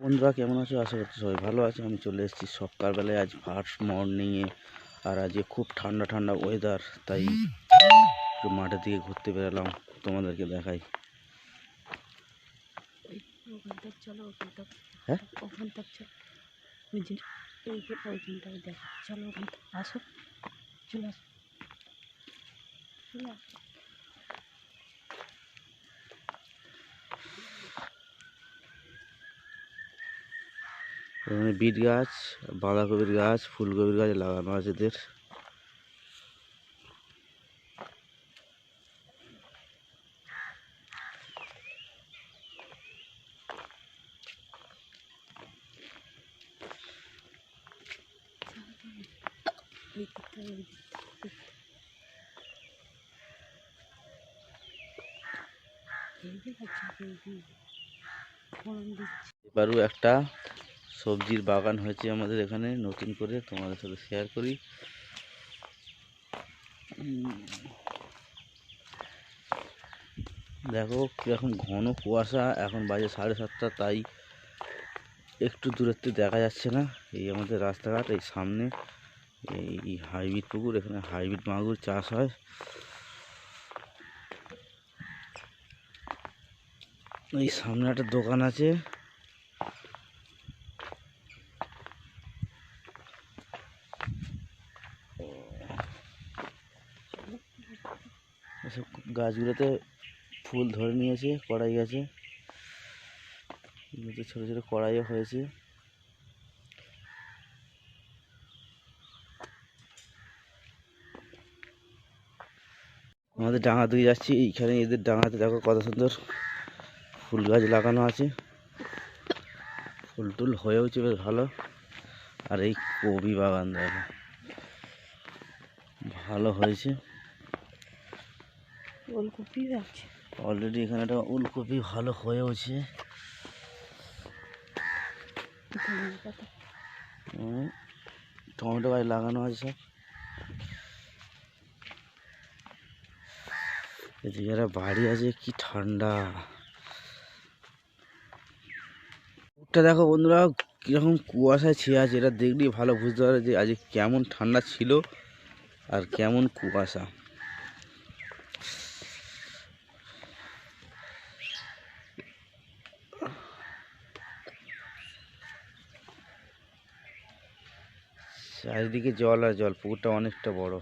বন্ধুরা কেমন আছো আশা করছি সবাই ভালো আছে আমি চলে এসেছি সকালবেলায় আজ ফার্স্ট মর্নিংয়ে আর আজকে খুব ঠান্ডা ঠান্ডা ওয়েদার তাই একটু মাঠের দিকে ঘুরতে বেরোলাম তোমাদেরকে দেখাই ওখান থেকে চলো ওখান থেকে হ্যাঁ? ওখান থেকে চলো ওই যে এই যে ওইখানটায় দেখো চলো ওখান থেকে আসো চলে আসো চলে আসো এখানে বিট গাছ বাঁধাকপির গাছ ফুলকপির গাছ লাগানো আছে এদের। এই দিকটা ওই দিকটা এই দিকটা এই দিকে ফোড়ন দিচ্ছি। এবারও একটা সবজির বাগান হয়েছে আমাদের এখানে, নতুন করে তোমাদের সাথে শেয়ার করি। দেখো কীরকম ঘন কুয়াশা, এখন বাজে সাড়ে সাতটা, তাই একটু দূরত্বে দেখা যাচ্ছে না। এই আমাদের রাস্তাঘাট, এই সামনে এই হাইব্রিড পুকুর, এখানে হাইব্রিড মাগুর চাষ হয়। এই সামনে একটা দোকান আছে। এসব গাছগুলোতে ফুল ধরে নিয়েছে, কড়াই গাছে ছোটো ছোটো কড়াইও হয়েছে। আমাদের ডাঙা দিয়ে যাচ্ছি, এইখানে এদের ডাঙাতে দেখো কত সুন্দর ফুল গাছ লাগানো আছে। ফুল টুল হয়েওছে বেশ ভালো। আর এই কবি বাগান দেখো, ভালো হয়েছে। ওলকপি আছে। অলরেডি এখানে একটা ওলকপি ভালো হয়েওছে পাতা। টমেটো গাছ লাগানো আছে এদিকে একটা বাড়ি আছে কি ঠান্ডা। ওটা দেখো বন্ধুরা কীরকম কুয়াশায় ছেয়ে আছে এটা দেখলেই ভালো বুঝতে পারে যে আজকে কেমন ঠান্ডা ছিল আর কেমন কুয়াশা। চারিদিকে জল আর জল পুকুরটা অনেকটা বড়।